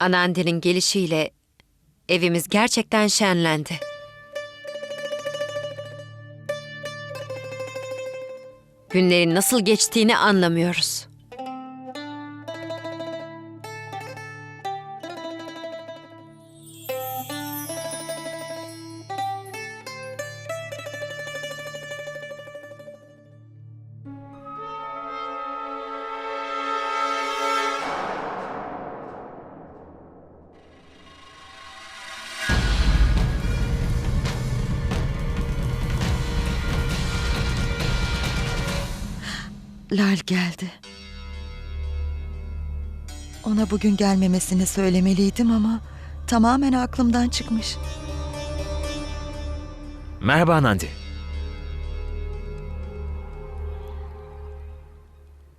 Anandi'nin gelişiyle evimiz gerçekten şenlendi. Günlerin nasıl geçtiğini anlamıyoruz. Lal geldi. Ona bugün gelmemesini söylemeliydim ama tamamen aklımdan çıkmış. Merhaba Nandi.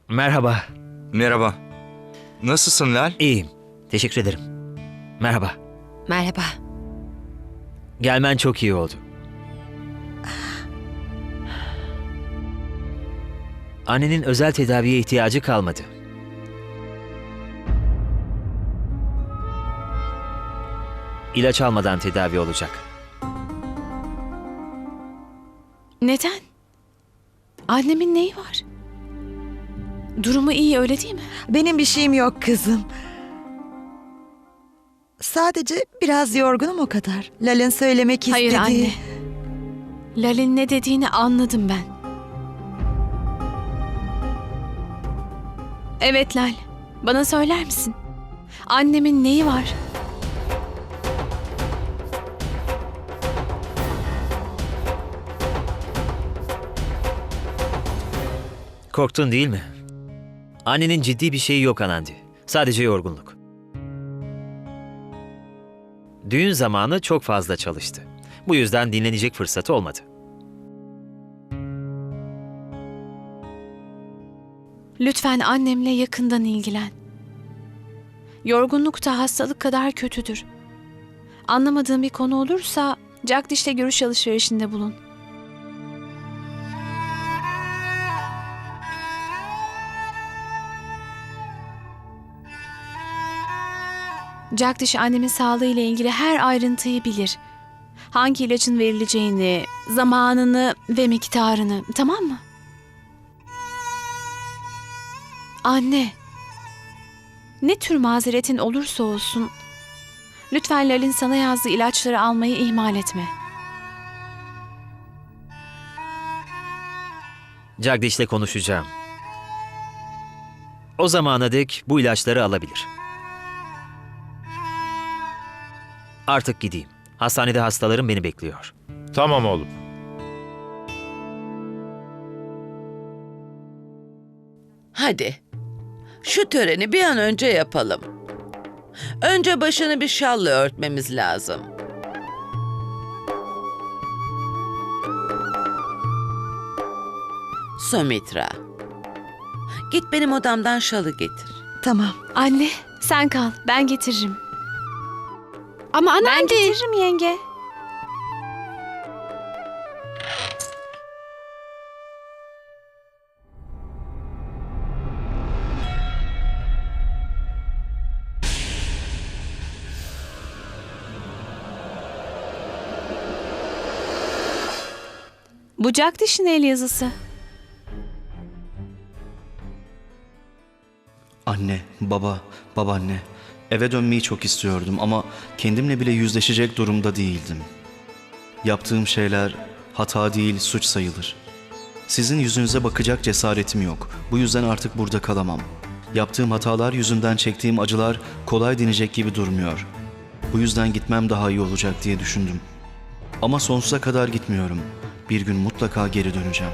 Merhaba. Merhaba. Nasılsın Lal? İyiyim. Teşekkür ederim. Merhaba. Merhaba. Gelmen çok iyi oldu. Annenin özel tedaviye ihtiyacı kalmadı. İlaç almadan tedavi olacak. Neden? Annemin neyi var? Durumu iyi öyle değil mi? Benim bir şeyim yok kızım. Sadece biraz yorgunum o kadar. Lal'ın söylemek istediği... Hayır anne. Lal'in ne dediğini anladım ben. Evet Lal. Bana söyler misin? Annemin neyi var? Korktun değil mi? Annenin ciddi bir şeyi yok Anandi. Sadece yorgunluk. Düğün zamanı çok fazla çalıştı. Bu yüzden dinlenecek fırsatı olmadı. Lütfen annemle yakından ilgilen. Yorgunluk da hastalık kadar kötüdür. Anlamadığın bir konu olursa Jagdish'le görüş alışverişinde bulun. Jagdish annemin sağlığı ile ilgili her ayrıntıyı bilir. Hangi ilacın verileceğini, zamanını ve miktarını, tamam mı? Anne. Ne tür mazeretin olursa olsun, lütfen Lal'in sana yazdığı ilaçları almayı ihmal etme. Jagdish'le konuşacağım. O zamana dek bu ilaçları alabilir. Artık gideyim. Hastanede hastalarım beni bekliyor. Tamam oğlum. Hadi. Şu töreni bir an önce yapalım. Önce başını bir şalla örtmemiz lazım. Sumitra. Git benim odamdan şalı getir. Tamam. Anne, sen kal. Ben getiririm. Ama Ben anneanne... getiririm yenge. Bu Jagdish'in el yazısı. Anne, baba, babaanne. Eve dönmeyi çok istiyordum ama kendimle bile yüzleşecek durumda değildim. Yaptığım şeyler hata değil, suç sayılır. Sizin yüzünüze bakacak cesaretim yok. Bu yüzden artık burada kalamam. Yaptığım hatalar yüzünden çektiğim acılar kolay dinecek gibi durmuyor. Bu yüzden gitmem daha iyi olacak diye düşündüm. Ama sonsuza kadar gitmiyorum. Bir gün mutlaka geri döneceğim.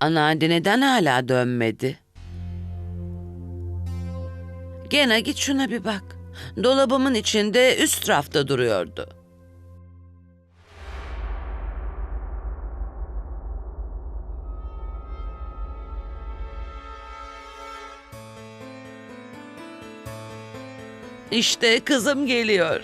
Anneanne neden hala dönmedi? Gene git şuna bir bak. Dolabımın içinde üst rafta duruyordu. İşte kızım geliyor.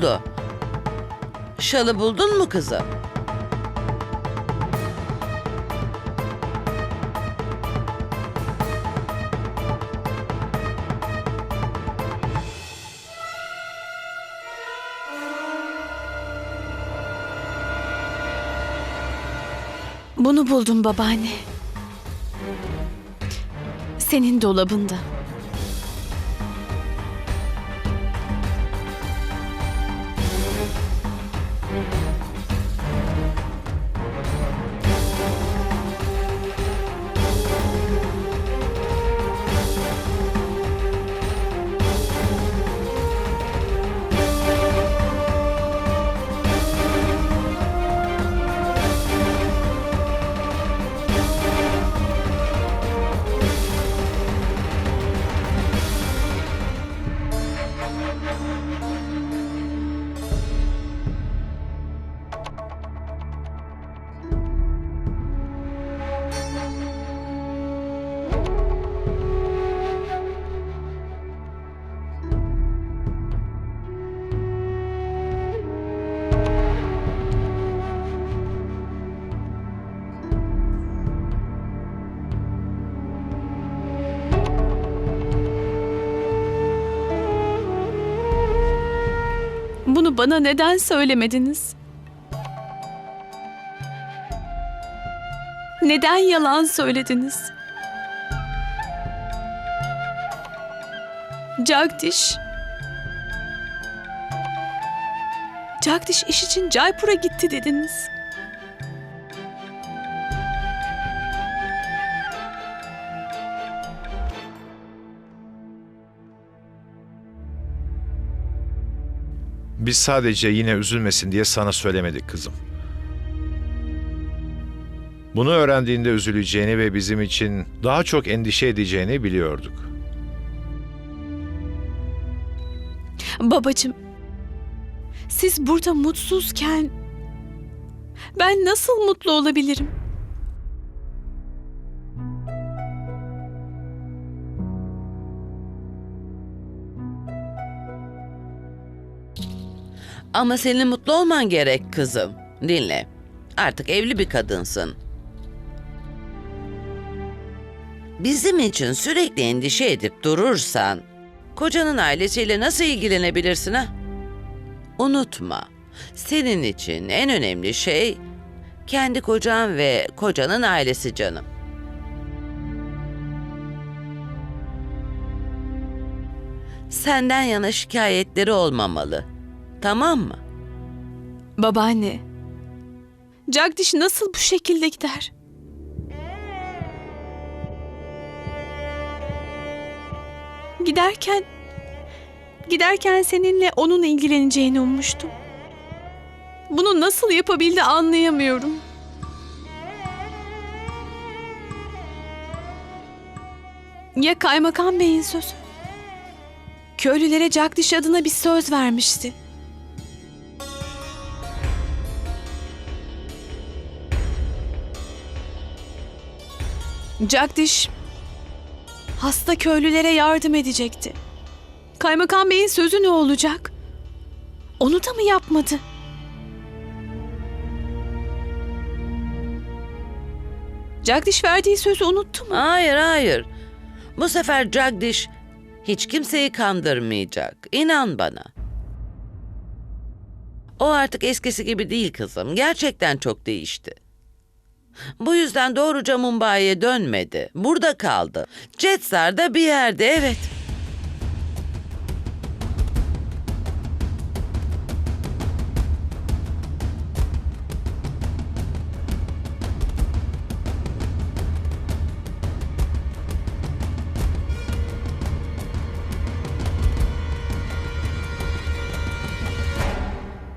Oldu? Şalı buldun mu kızım? Bunu buldum babaanne. Senin dolabında. Bana neden söylemediniz? Neden yalan söylediniz? Jagdish. Jagdish iş için Jaipur'a gitti dediniz. Biz sadece yine üzülmesin diye sana söylemedik kızım. Bunu öğrendiğinde üzüleceğini ve bizim için daha çok endişe edeceğini biliyorduk. Babacığım, siz burada mutsuzken ben nasıl mutlu olabilirim? Ama senin mutlu olman gerek kızım. Dinle. Artık evli bir kadınsın. Bizim için sürekli endişe edip durursan kocanın ailesiyle nasıl ilgilenebilirsin ha? Unutma. Senin için en önemli şey kendi kocan ve kocanın ailesi canım. Senden yana şikayetleri olmamalı. Tamam mı? Babaanne, Jagdish nasıl bu şekilde gider? Giderken, giderken seninle onun ilgileneceğini ummuştum. Bunu nasıl yapabildi anlayamıyorum. Ya kaymakam beyin sözü? Köylülere Jagdish adına bir söz vermişti. Jagdish hasta köylülere yardım edecekti. Kaymakam Bey'in sözü ne olacak? Onu da mı yapmadı? Jagdish verdiği sözü unuttu mu? Hayır hayır. Bu sefer Jagdish hiç kimseyi kandırmayacak. İnan bana. O artık eskisi gibi değil kızım. Gerçekten çok değişti. Bu yüzden doğruca Mumbai'ye dönmedi. Burada kaldı. Jetstar'da bir yerde evet.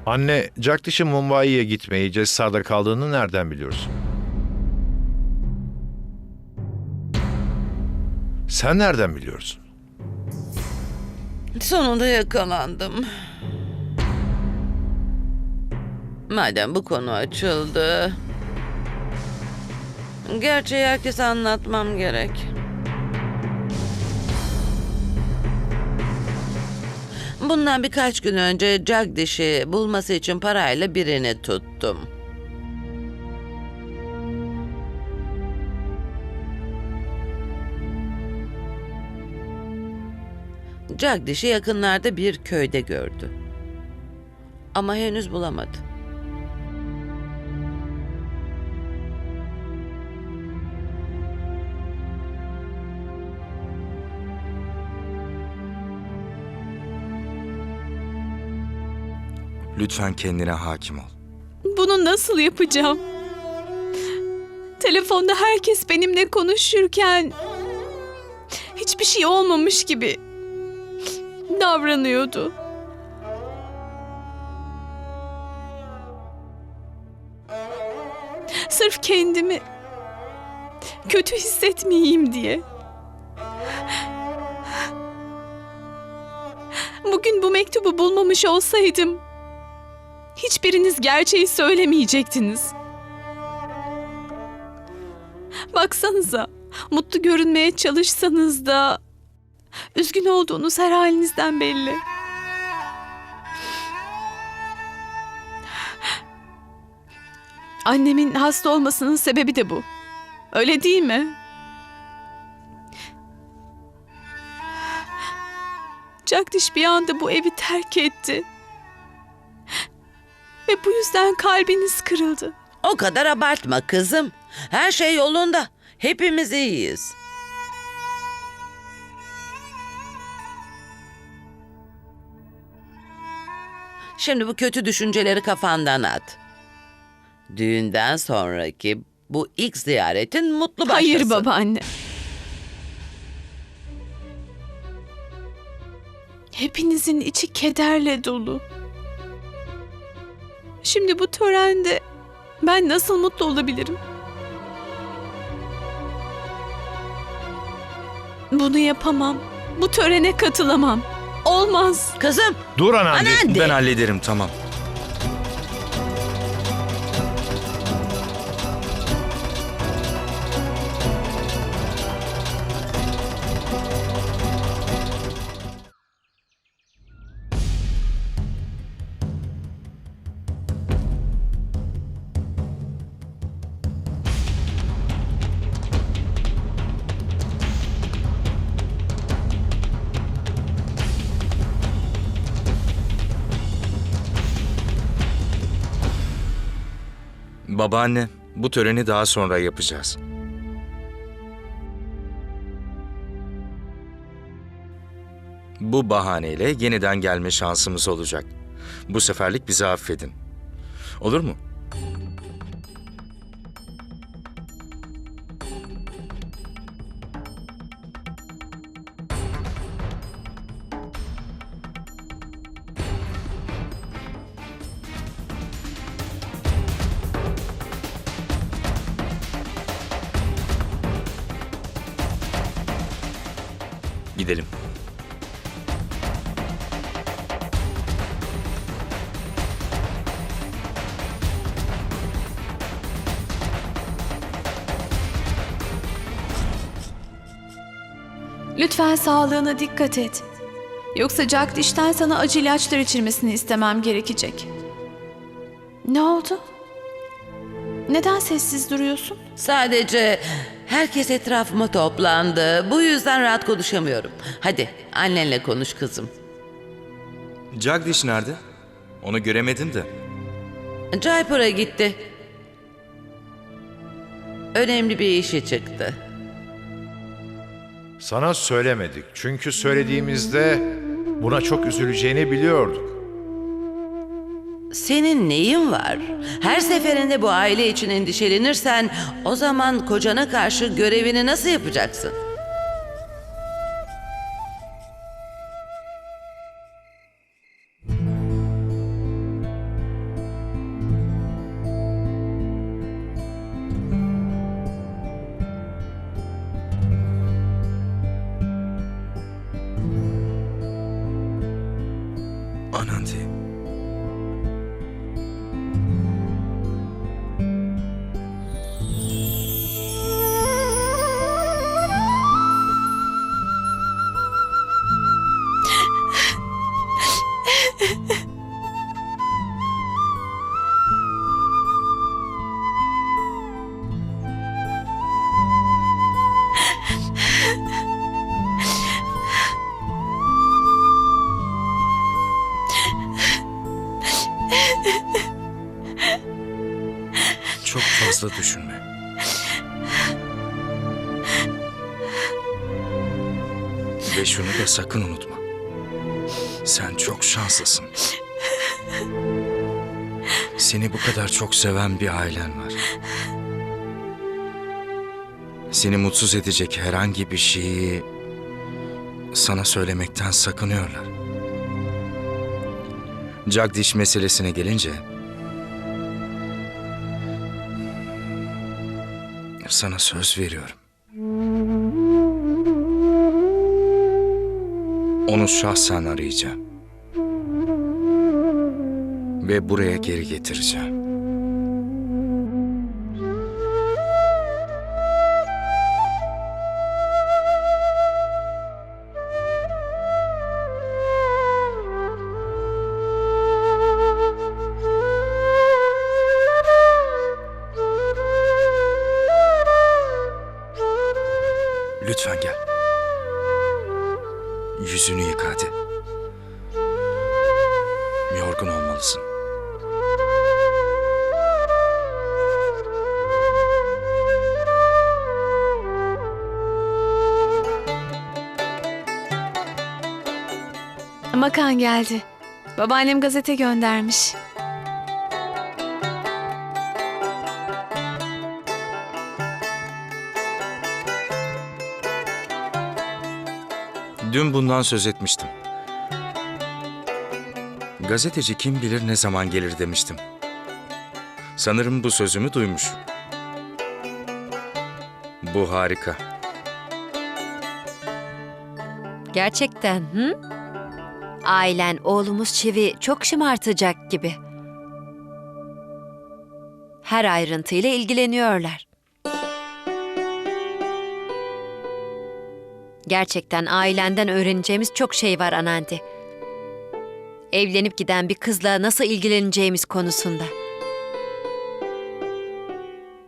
Anne, Jagdish'in Mumbai'ye gitmeyi, Cessar'da kaldığını nereden biliyorsun? Sen nereden biliyorsun? Sonunda yakalandım. Madem bu konu açıldı. Gerçeği herkese anlatmam gerek. Bundan birkaç gün önce Jagdish'i bulması için parayla birini tuttum. Jagdish'i yakınlarda bir köyde gördü. Ama henüz bulamadı. Lütfen kendine hakim ol. Bunu nasıl yapacağım? Telefonda herkes benimle konuşurken hiçbir şey olmamış gibi davranıyordu. Sırf kendimi kötü hissetmeyeyim diye. Bugün bu mektubu bulmamış olsaydım hiçbiriniz gerçeği söylemeyecektiniz. Baksanıza, mutlu görünmeye çalışsanız da üzgün olduğunuz her halinizden belli. Annemin hasta olmasının sebebi de bu. Öyle değil mi? Jagdish bir anda bu evi terk etti. Ve bu yüzden kalbiniz kırıldı. O kadar abartma kızım. Her şey yolunda. Hepimiz iyiyiz. Şimdi bu kötü düşünceleri kafandan at. Düğünden sonraki bu ilk ziyaretin mutlu başlasın. Hayır babaanne. Hepinizin içi kederle dolu. Şimdi bu törende ben nasıl mutlu olabilirim? Bunu yapamam. Bu törene katılamam. Olmaz. Kızım Dur. Anandi. Ben hallederim tamam. Babaanne, bu töreni daha sonra yapacağız. Bu bahaneyle yeniden gelme şansımız olacak. Bu seferlik bizi affedin. Olur mu? Gidelim. Lütfen sağlığına dikkat et. Yoksa Jagdish'ten sana acı ilaçlar içirmesini istemem gerekecek. Ne oldu? Neden sessiz duruyorsun? sadece herkes etrafıma toplandı. Bu yüzden rahat konuşamıyorum. Hadi annenle konuş kızım. Jagdish nerede? Onu göremedim de. Jaipur'a gitti. Önemli bir işi çıktı. Sana söylemedik. Çünkü söylediğimizde buna çok üzüleceğini biliyorduk. Senin neyin var? Her seferinde bu aile için endişelenirsen o zaman kocana karşı görevini nasıl yapacaksın? Anandi. Çok fazla düşünme. Ve şunu da sakın unutma. Sen çok şanslısın. Seni bu kadar çok seven bir ailen var. Seni mutsuz edecek herhangi bir şeyi sana söylemekten sakınıyorlar. Jagdish meselesine gelince sana söz veriyorum. Onu şahsen arayacağım. Ve buraya geri getireceğim. Makan geldi. Babaannem gazete göndermiş. Dün bundan söz etmiştim. Gazeteci kim bilir ne zaman gelir demiştim. Sanırım bu sözümü duymuş. Bu harika. Gerçekten hı? Ailen oğlumuz Çivi çok şımartacak gibi. Her ayrıntıyla ilgileniyorlar. Gerçekten ailenden öğreneceğimiz çok şey var Anandi. Evlenip giden bir kızla nasıl ilgileneceğimiz konusunda.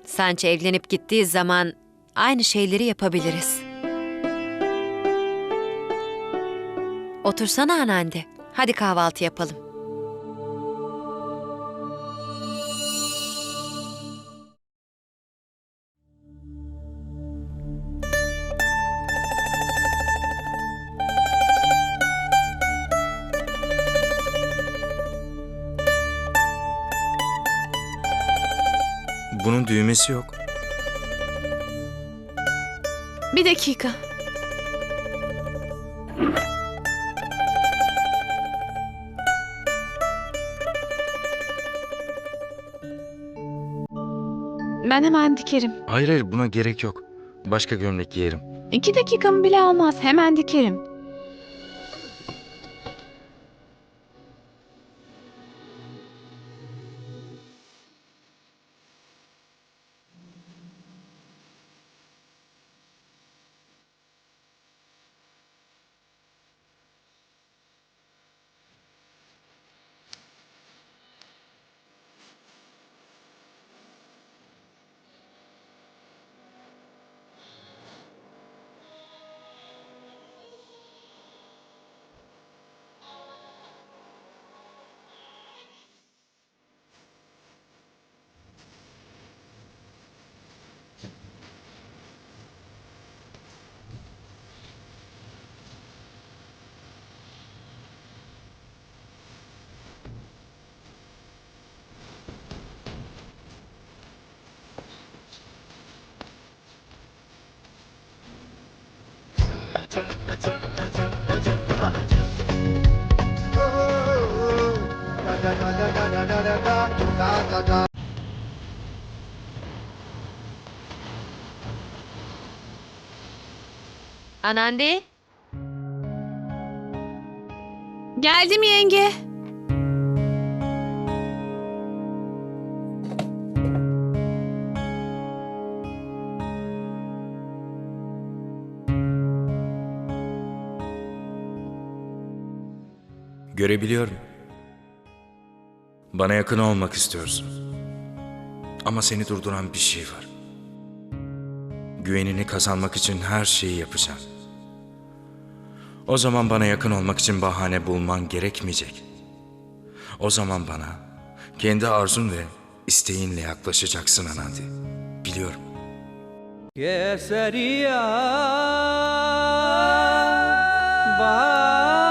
Sence evlenip gittiği zaman aynı şeyleri yapabiliriz. Otursana anneanne. Hadi kahvaltı yapalım. Bunun düğmesi yok. Bir dakika. Ben hemen dikerim. Hayır hayır buna gerek yok. Başka gömlek giyerim. İki dakikamı bile almaz. Hemen dikerim. Anandi? Geldim yenge. Görebiliyorum. Bana yakın olmak istiyorsun. Ama seni durduran bir şey var. Güvenini kazanmak için her şeyi yapacağım. O zaman bana yakın olmak için bahane bulman gerekmeyecek. O zaman bana kendi arzun ve isteğinle yaklaşacaksın Anandi. Biliyorum. Keseriya Bağ